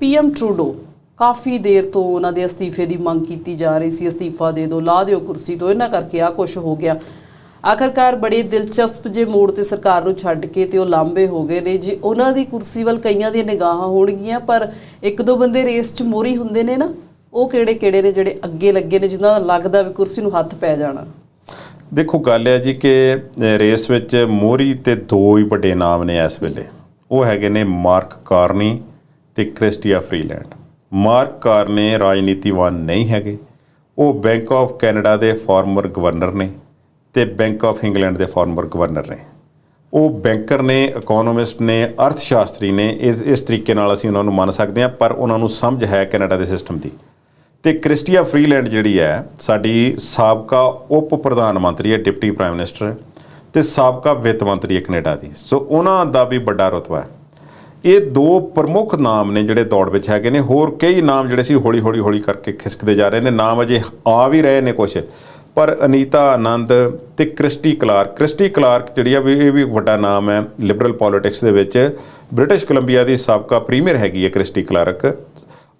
PM Trudeau ਕਾਫੀ ਦੇਰ ਤੋਂ ਉਹਨਾਂ ਦੇ ਅਸਤੀਫੇ ਦੀ ਮੰਗ ਕੀਤੀ ਜਾ ਰਹੀ ਸੀ, ਅਸਤੀਫਾ ਦੇ ਦਿਓ ਲਾ ਦਿਓ ਕੁਰਸੀ ਤੋਂ, ਇਹਨਾਂ ਕਰਕੇ ਆ ਕੁਝ ਹੋ ਗਿਆ। ਆਖਰਕਾਰ ਬੜੇ ਦਿਲਚਸਪ ਜੇ ਮੋੜ ਤੇ ਸਰਕਾਰ ਨੂੰ ਛੱਡ ਕੇ ਤੇ ਉਹ ਲਾਂਬੇ ਹੋ ਗਏ ਨੇ। ਜੀ ਉਹਨਾਂ ਦੀ ਕੁਰਸੀ ਵੱਲ ਕਈਆਂ ਦੀਆਂ ਨਿਗਾਹਾਂ ਹੋਣਗੀਆਂ, ਪਰ ਇੱਕ ਦੋ ਬੰਦੇ ਰੇਸ 'ਚ ਮੋਰੀ ਹੁੰਦੇ ਨੇ ਨਾ, ਉਹ ਕਿਹੜੇ ਕਿਹੜੇ ਨੇ ਜਿਹੜੇ ਅੱਗੇ ਲੱਗੇ ਨੇ, ਜਿਨ੍ਹਾਂ ਦਾ ਲੱਗਦਾ ਵੀ ਕੁਰਸੀ ਨੂੰ ਹੱਥ ਪੈ ਜਾਣਾ। ਦੇਖੋ, ਗੱਲ ਹੈ ਜੀ ਕਿ ਰੇਸ ਵਿੱਚ ਮੋਰੀ ਤੇ ਦੋ ਹੀ ਵੱਡੇ ਨਾਮ ਨੇ ਇਸ ਵੇਲੇ। ਉਹ ਹੈਗੇ ਨੇ ਮਾਰਕ ਕਾਰਨੀ ਤੇ ਕ੍ਰਿਸਟੀਆ ਫਰੀਲੈਂਡ। ਮਾਰਕ ਕਾਰਨੇ ਰਾਜਨੀਤੀਵਾਨ ਨਹੀਂ ਹੈਗੇ। ਉਹ ਬੈਂਕ ਆਫ ਕੈਨੇਡਾ ਦੇ ਫਾਰਮਰ ਗਵਰਨਰ ਨੇ ਤੇ ਬੈਂਕ ਆਫ ਇੰਗਲੈਂਡ ਦੇ ਫਾਰਮਰ ਗਵਰਨਰ ਨੇ। ਉਹ ਬੈਂਕਰ ਨੇ ਇਕਨੋਮਿਸਟ ਨੇ ਅਰਥ ਸ਼ਾਸਤਰੀ ਨੇ, ਇਸ ਇਸ ਤਰੀਕੇ ਨਾਲ ਅਸੀਂ ਉਹਨਾਂ ਨੂੰ ਮੰਨ ਸਕਦੇ ਹਾਂ, ਪਰ ਉਹਨਾਂ ਨੂੰ ਸਮਝ ਹੈ ਕੈਨੇਡਾ ਦੇ ਸਿਸਟਮ ਦੀ। ਤੇ ਕ੍ਰਿਸਟੀਆ ਫਰੀਲੈਂਡ ਜਿਹੜੀ ਹੈ, ਸਾਡੀ ਸਾਬਕਾ ਉਪ ਪ੍ਰਧਾਨ ਮੰਤਰੀ ਹੈ, ਡਿਪਟੀ ਪ੍ਰਾਈਮ ਮਿਨਿਸਟਰ। ਹੈ ਤੇ ਸਾਬਕਾ ਵਿੱਤ ਮੰਤਰੀ ਹੈ ਕੈਨੇਡਾ ਦੀ। ਸੋ ਉਹਨਾਂ ਦਾ ਵੀ ਵੱਡਾ ਰੁਤਬਾ ਹੈ। ਇਹ ਦੋ ਪ੍ਰਮੁੱਖ ਨਾਮ ਨੇ ਜਿਹੜੇ ਦੌੜ ਵਿੱਚ ਹੈਗੇ ਨੇ। ਹੋਰ ਕਈ ਨਾਮ ਜਿਹੜੇ ਸੀ ਹੌਲੀ ਹੌਲੀ ਹੌਲੀ ਕਰਕੇ ਖਿਸਕਦੇ ਜਾ ਰਹੇ ਨੇ। ਨਾਮ ਅਜੇ ਆ ਵੀ ਰਹੇ ਨੇ ਕੁਝ ਪਰ ਅਨੀਤਾ ਆਨੰਦ ਤੇ ਕ੍ਰਿਸਟੀ ਕਲਾਰਕ। ਕ੍ਰਿਸਟੀ ਕਲਾਰਕ ਜਿਹੜੀ ਆ ਵੀ, ਇਹ ਵੀ ਵੱਡਾ ਨਾਮ ਹੈ ਲਿਬਰਲ ਪੋਲਿਟਿਕਸ ਦੇ ਵਿੱਚ। ਬ੍ਰਿਟਿਸ਼ ਕੋਲੰਬੀਆ ਦੀ ਸਾਬਕਾ ਪ੍ਰੀਮੀਅਰ ਹੈਗੀ ਹੈ ਕ੍ਰਿਸਟੀ ਕਲਾਰਕ।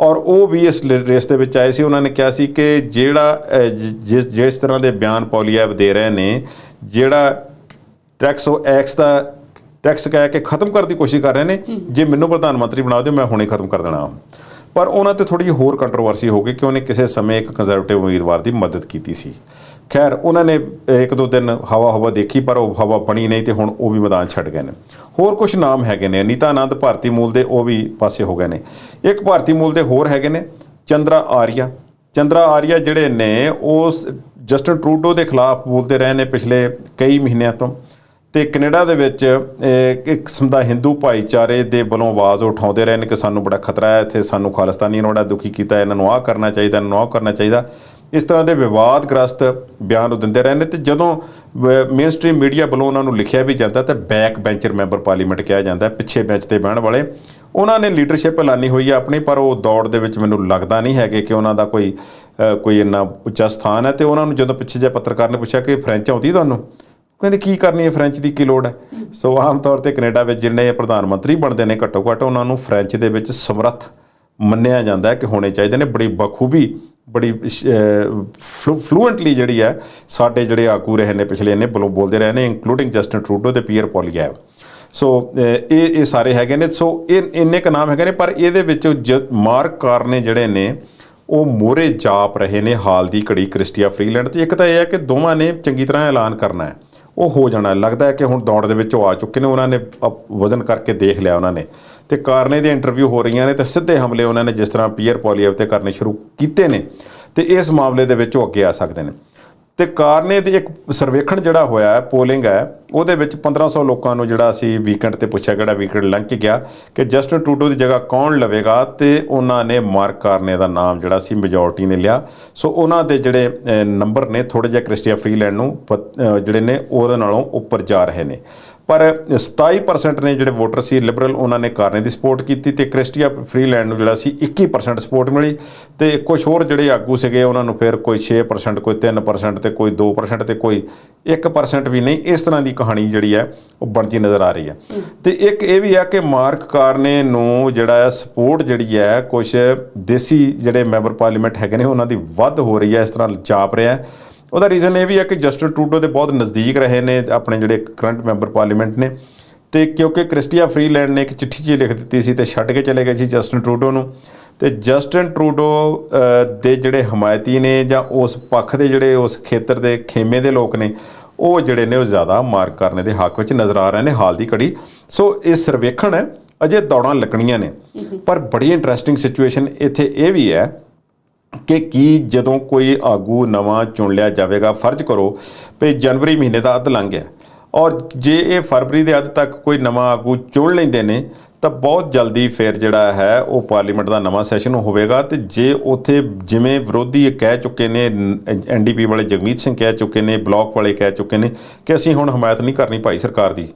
ਔਰ ਉਹ ਵੀ ਇਸ ਲ- ਰੇਸ ਦੇ ਵਿੱਚ ਆਏ ਸੀ। ਉਹਨਾਂ ਨੇ ਕਿਹਾ ਸੀ ਕਿ ਜਿਹੜਾ ਜਿਸ ਜਿਸ ਤਰ੍ਹਾਂ ਦੇ ਬਿਆਨ ਪੋਲੀਐਵ ਦੇ ਰਹੇ ਨੇ, ਜਿਹੜਾ ਟੈਕਸ ਉਹ ਐਕਸ ਦਾ ਟੈਕਸ ਕਹਿ ਕੇ ਖਤਮ ਕਰਨ ਦੀ ਕੋਸ਼ਿਸ਼ ਕਰ ਰਹੇ ਨੇ। ਜੇ ਮੈਨੂੰ ਪ੍ਰਧਾਨ ਮੰਤਰੀ ਬਣਾ ਦਿਓ ਮੈਂ ਹੁਣੇ ਖਤਮ ਕਰ ਦੇਣਾ। ਪਰ ਉਹਨਾਂ ਤੇ ਥੋੜੀ ਜਿਹੀ ਹੋਰ ਕੰਟਰੋਵਰਸੀ ਹੋ ਗਈ ਕਿ ਉਹਨੇ ਕਿਸੇ ਸਮੇਂ ਇੱਕ ਕੰਜ਼ਰਵੇਟਿਵ ਉਮੀਦਵਾਰ ਦੀ ਮਦਦ ਕੀਤੀ ਸੀ। ਖੈਰ ਉਹਨਾਂ ਨੇ ਇੱਕ ਦੋ ਦਿਨ ਹਵਾ ਹਵਾ ਦੇਖੀ ਪਰ ਉਹ ਹਵਾ ਬਣੀ ਨਹੀਂ ਤੇ ਹੁਣ ਉਹ ਵੀ ਮੈਦਾਨ ਛੱਡ ਗਏ ਨੇ। ਹੋਰ ਕੁਝ ਨਾਮ ਹੈਗੇ ਨੇ। ਅਨੀਤਾ ਆਨੰਦ ਭਾਰਤੀ ਮੂਲ ਦੇ ਉਹ ਵੀ ਪਾਸੇ ਹੋ ਗਏ ਨੇ। ਇੱਕ ਭਾਰਤੀ ਮੂਲ ਦੇ ਹੋਰ ਹੈਗੇ ਨੇ ਚੰਦਰਾ ਆਰੀਆ। ਚੰਦਰਾ ਆਰੀਆ ਜਿਹੜੇ ਨੇ ਉਹ ਜਸਟਨ ਟਰੂਡੋ ਦੇ ਖਿਲਾਫ ਬੋਲਦੇ ਰਹੇ ਨੇ ਪਿਛਲੇ ਕਈ ਮਹੀਨਿਆਂ ਤੋਂ। ਤੇ ਕੈਨੇਡਾ ਦੇ ਵਿੱਚ ਇੱਕ ਕਿਸਮ ਦਾ ਹਿੰਦੂ ਭਾਈਚਾਰੇ ਦੇ ਵੱਲੋਂ ਆਵਾਜ਼ ਉਠਾਉਂਦੇ ਰਹੇ ਨੇ ਕਿ ਸਾਨੂੰ ਬੜਾ ਖਤਰਾ ਹੈ, ਇੱਥੇ ਸਾਨੂੰ ਖਾਲਿਸਤਾਨੀਆਂ ਨੂੰ ਬੜਾ ਦੁਖੀ ਕੀਤਾ, ਇਹਨਾਂ ਨੂੰ ਆਹ ਕਰਨਾ ਚਾਹੀਦਾ, ਇਹਨਾਂ ਨੂੰ ਆਹ ਕਰਨਾ ਚਾਹੀਦਾ। ਇਸ ਤਰ੍ਹਾਂ ਦੇ ਵਿਵਾਦਗ੍ਰਸਤ ਬਿਆਨ ਉਹ ਦਿੰਦੇ ਰਹੇ ਨੇ ਤੇ ਜਦੋਂ ਮੇਨ ਸਟ੍ਰੀਮ ਮੀਡੀਆ ਵੱਲੋਂ ਉਹਨਾਂ ਨੂੰ ਲਿਖਿਆ ਵੀ ਜਾਂਦਾ ਤਾਂ ਬੈਕ ਬੈਂਚਰ ਮੈਂਬਰ ਪਾਰਲੀਮੈਂਟ ਕਿਹਾ ਜਾਂਦਾ ਪਿੱਛੇ ਬੈਂਚ ਤੇ ਬਹਿਣ ਵਾਲੇ। ਉਹਨਾਂ ਨੇ ਲੀਡਰਸ਼ਿਪ ਐਲਾਨੀ ਹੋਈ ਹੈ ਆਪਣੀ, ਪਰ ਉਹ ਦੌੜ ਦੇ ਵਿੱਚ ਮੈਨੂੰ ਲੱਗਦਾ ਨਹੀਂ ਹੈਗੇ ਕਿ ਉਹਨਾਂ ਦਾ ਕੋਈ ਕੋਈ ਇੰਨਾ ਉੱਚਾ ਸਥਾਨ ਹੈ ਤੇ ਉਹਨਾਂ ਨੂੰ ਜਦੋਂ ਪਿੱਛੇ ਜੇ ਪੱਤਰਕਾਰ ਨੇ ਪੁੱਛਿਆ ਕਿ ਫ੍ਰੈਂਚ ਆਉਂਦੀ ਤੁਹਾਨੂੰ? ਕਹਿੰਦੇ ਕੀ ਕਰਨੀ ਹੈ ਫ੍ਰੈਂਚ ਦੀ ਕੀ ਲੋੜ ਹੈ? ਸੋ ਆਮ ਤੌਰ ਤੇ ਕੈਨੇਡਾ ਵਿੱਚ ਜਿੰਨੇ ਪ੍ਰਧਾਨ ਮੰਤਰੀ ਬਣਦੇ ਨੇ ਘੱਟੋ ਘੱਟ ਉਹਨਾਂ ਨੂੰ ਫ੍ਰੈਂਚ ਦੇ ਵਿੱਚ ਸਮਰੱਥ ਮੰਨਿਆ ਜਾਂਦਾ ਹੈ ਕਿ ਹੋਣੇ ਚਾਹੀਦੇ ਨੇ। ਬੜੀ ਬਖੂਬੀ ਬੜੀ ਫਲੂਐਂਟਲੀ ਜਿਹੜੀ ਹੈ ਸਾਡੇ ਜਿਹੜੇ ਆਗੂ ਰਹੇ ਨੇ ਪਿਛਲੇ ਨੇ ਬੋਲ ਬੋਲਦੇ ਰਹੇ ਨੇ ਇਨਕਲੂਡਿੰਗ ਜਸਟਨ ਟਰੂਡੋ ਤੇ ਪੀਅਰ ਪੋਲੀਐਵ ਸੋ ਇਹ ਇਹ ਸਾਰੇ ਹੈਗੇ ਨੇ। ਸੋ ਇਹ ਇੰਨੇ ਕ ਨਾਮ ਹੈਗੇ ਨੇ ਪਰ ਇਹਦੇ ਵਿੱਚ ਮਾਰਕ ਕਾਰਨੇ ਜਿਹੜੇ ਨੇ ਉਹ ਮੋਰੇ ਜਾਪ ਰਹੇ ਨੇ ਹਾਲ ਦੀ ਘੜੀ ਕ੍ਰਿਸਟੀਆ ਫਰੀਲੈਂਡ ਤੇ। ਇੱਕ ਤਾਂ ਇਹ ਹੈ ਕਿ ਦੋਵਾਂ ਨੇ ਚੰਗੀ ਤਰ੍ਹਾਂ ਐਲਾਨ ਕਰਨਾ ਹੈ। ਉਹ ਹੋ ਜਾਣਾ। ਲੱਗਦਾ ਹੈ ਕਿ ਹੁਣ ਦੌੜ ਦੇ ਵਿੱਚ ਉਹ ਆ ਚੁੱਕੇ ਨੇ। ਉਹਨਾਂ ਨੇ ਅਪ- ਵਜ਼ਨ ਕਰਕੇ ਦੇਖ ਲਿਆ ਉਹਨਾਂ ਨੇ। ਤੇ ਕਾਰਨੇ ਦੇ ਇੰਟਰਵਿਊ ਹੋ ਰਹੀਆਂ ਨੇ ਤੇ ਸਿੱਧੇ ਹਮਲੇ ਉਹਨਾਂ ਨੇ ਜਿਸ ਤਰ੍ਹਾਂ ਪੀਅਰ ਪੋਲੀਐਵ ਤੇ ਕਰਨੇ ਸ਼ੁਰੂ ਕੀਤੇ ਨੇ। ਤੇ ਇਸ ਮਾਮਲੇ ਦੇ ਵਿੱਚ ਉਹ ਅੱਗੇ ਆ ਸਕਦੇ ਨੇ। ਤੇ ਕਾਰਨੇ ਦੇ ਇੱਕ ਸਰਵੇਖਣ ਜਿਹੜਾ ਹੋਇਆ ਹੈ ਪੋਲਿੰਗ ਹੈ, ਉਹਦੇ ਵਿੱਚ 1500 ਲੋਕਾਂ ਨੂੰ ਜਿਹੜਾ ਅਸੀਂ ਵੀਕਐਂਡ ਤੇ ਪੁੱਛਿਆ ਕਿਹੜਾ ਵੀਕਐਂਡ ਲੰਘ ਕੇ ਗਿਆ ਕਿ ਜਸਟਨ ਟਰੂਡੋ ਦੀ ਜਗ੍ਹਾ ਕੌਣ ਲਵੇਗਾ ਤੇ ਉਹਨਾਂ ਨੇ ਮਾਰਕ ਕਾਰਨੇ ਦਾ ਨਾਮ ਜਿਹੜਾ ਸੀ ਮੈਜੋਰਟੀ ਨੇ ਲਿਆ। ਸੋ ਉਹਨਾਂ ਦੇ ਜਿਹੜੇ ਨੰਬਰ ਨੇ ਥੋੜੇ ਜਿਹਾ ਕ੍ਰਿਸਟੀਆ ਫਰੀਲੈਂਡ ਨੂੰ ਪਤ- ਜਿਹੜੇ ਨੇ, ਉਹਦੇ ਨਾਲੋਂ ਉੱਪਰ ਜਾ ਰਹੇ ਨੇ। ਪਰ 27% ਨੇ ਜਿਹੜੇ ਵੋਟਰ ਸੀ ਲਿਬਰਲ ਉਹਨਾਂ ਨੇ ਕਾਰਨੇ ਦੀ ਸਪੋਰਟ ਕੀਤੀ ਤੇ ਕ੍ਰਿਸਟੀਆ ਫਰੀਲੈਂਡ ਨੂੰ ਜਿਹੜਾ ਸੀ 21% ਸਪੋਰਟ ਮਿਲੀ ਤੇ ਕੁਝ ਹੋਰ ਜਿਹੜੇ ਆਗੂ ਸੀਗੇ, ਉਹਨਾਂ ਨੂੰ ਫਿਰ ਕੋਈ 6% ਕੋਈ 3% ਤੇ ਕੋਈ 2% ਤੇ ਕੋਈ 1% ਵੀ ਨਹੀਂ। ਇਸ ਤਰ੍ਹਾਂ ਦੀ ਕਹਾਣੀ ਜਿਹੜੀ ਹੈ, ਉਹ ਬਣਦੀ ਨਜ਼ਰ ਆ ਰਹੀ ਹੈ। ਤੇ ਇੱਕ ਇਹ ਵੀ ਹੈ ਕਿ ਮਾਰਕ ਕਾਰਨੇ ਨੂੰ ਜਿਹੜਾ ਸਪੋਰਟ ਜਿਹੜੀ ਹੈ ਕੁਝ ਦੇਸੀ ਜਿਹੜੇ ਮੈਂਬਰ ਪਾਰਲੀਮੈਂਟ ਹੈਗੇ ਨੇ, ਉਹਨਾਂ ਦੀ ਵੱਧ ਹੋ ਰਹੀ ਹੈ, ਇਸ ਤਰ੍ਹਾਂ ਜਾਪ ਰਿਹਾ ਹੈ। ਉਹਦਾ ਰੀਜ਼ਨ ਇਹ ਵੀ ਹੈ ਕਿ ਜਸਟਨ ਟਰੂਡੋ ਦੇ ਬਹੁਤ ਨਜ਼ਦੀਕ ਰਹੇ ਨੇ ਆਪਣੇ ਜਿਹੜੇ ਕਰੰਟ ਮੈਂਬਰ ਪਾਰਲੀਮੈਂਟ ਨੇ ਤੇ ਕਿਉਂਕਿ ਕ੍ਰਿਸਟੀਆ ਫਰੀਲੈਂਡ ਨੇ ਇੱਕ ਚਿੱਠੀ ਜੀ ਲਿਖ ਦਿੱਤੀ ਸੀ ਤੇ ਛੱਡ ਕੇ ਚਲੇ ਗਏ ਸੀ ਜਸਟਨ ਟਰੂਡੋ ਨੂੰ। ਤੇ ਜਸਟਨ ਟਰੂਡੋ ਦੇ ਜਿਹੜੇ ਹਮਾਇਤੀ ਨੇ ਜਾਂ ਉਸ ਪੱਖ ਦੇ ਜਿਹੜੇ ਉਸ ਖੇਤਰ ਦੇ ਖੇਮੇ ਦੇ ਲੋਕ ਨੇ ਉਹ ਜਿਹੜੇ ਨੇ ਉਹ ਜ਼ਿਆਦਾ ਮਾਰਕ ਕਰਨੇ ਦੇ ਹੱਕ ਵਿੱਚ ਨਜ਼ਰ ਆ ਰਹੇ ਨੇ ਹਾਲ ਦੀ ਘੜੀ। ਸੋ ਇਹ ਸਰਵੇਖਣ ਹੈ ਅਜੇ ਦੌੜਾਂ ਲੱਗਣੀਆਂ ਨੇ। ਪਰ ਬੜੀ ਇੰਟਰਸਟਿੰਗ ਸਿਚੁਏਸ਼ਨ ਇੱਥੇ ਇਹ ਵੀ ਹੈ ਕਿ ਕੀ ਜਦੋਂ ਕੋਈ ਆਗੂ ਨਵਾਂ ਚੁਣ ਲਿਆ ਜਾਵੇਗਾ, ਫਰਜ਼ ਕਰੋ ਵੀ ਜਨਵਰੀ ਮਹੀਨੇ ਦਾ ਅੱਧ ਲੰਘ ਗਿਆ। ਔਰ ਜੇ ਇਹ ਫਰਵਰੀ ਦੇ ਅੱਧ ਤੱਕ ਕੋਈ ਨਵਾਂ ਆਗੂ ਚੁਣ ਲੈਂਦੇ ਨੇ, ਤਾਂ ਬਹੁਤ ਜਲਦੀ ਫਿਰ ਜਿਹੜਾ ਹੈ ਉਹ ਪਾਰਲੀਮੈਂਟ ਦਾ ਨਵਾਂ ਸੈਸ਼ਨ ਹੋਵੇਗਾ। ਤੇ ਜੇ ਉਥੇ ਜਿਵੇਂ ਵਿਰੋਧੀ ਕਹਿ ਚੁੱਕੇ ਨੇ ਐਨਡੀਪੀ ਵਾਲੇ ਜਗਮੀਤ ਸਿੰਘ ਕਹਿ ਚੁੱਕੇ ਨੇ, ਬਲਾਕ ਵਾਲੇ ਕਹਿ ਚੁੱਕੇ ਨੇ ਕਿ ਅਸੀਂ ਹੁਣ ਹਮਾਇਤ ਨਹੀਂ ਕਰਨੀ ਭਾਈ ਸਰਕਾਰ ਦੀ।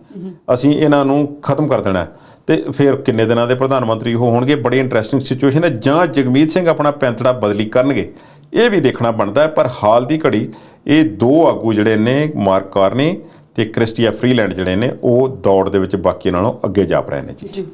ਅਸੀਂ ਇਹਨਾਂ ਨੂੰ ਖਤਮ ਕਰ ਦੇਣਾ ਹੈ। ਤੇ ਫਿਰ ਕਿੰਨੇ ਦਿਨਾਂ ਦੇ ਪ੍ਰਧਾਨ ਮੰਤਰੀ ਉਹ ਹੋਣਗੇ? ਬੜੀ ਇੰਟਰਸਟਿੰਗ ਸਿਚੁਏਸ਼ਨ ਹੈ। ਜਾਂ ਜਗਮੀਤ ਸਿੰਘ ਆਪਣਾ ਪੈਂਤੜਾ ਬਦਲੀ ਕਰਨਗੇ? ਇਹ ਵੀ ਦੇਖਣਾ ਬਣਦਾ ਹੈ, ਪਰ ਹਾਲ ਦੀ ਘੜੀ ਇਹ ਦੋ ਆਗੂ ਜਿਹੜੇ ਨੇ, ਮਾਰਕ ਕਾਰਨੀ ਤੇ ਕ੍ਰਿਸਟੀਆ ਫਰੀਲੈਂਡ ਜਿਹੜੇ ਨੇ, ਉਹ ਦੌੜ ਦੇ ਵਿੱਚ ਬਾਕੀ ਨਾਲੋਂ ਅੱਗੇ ਜਾ ਰਹੇ ਨੇ ਜੀ। ਜੀ।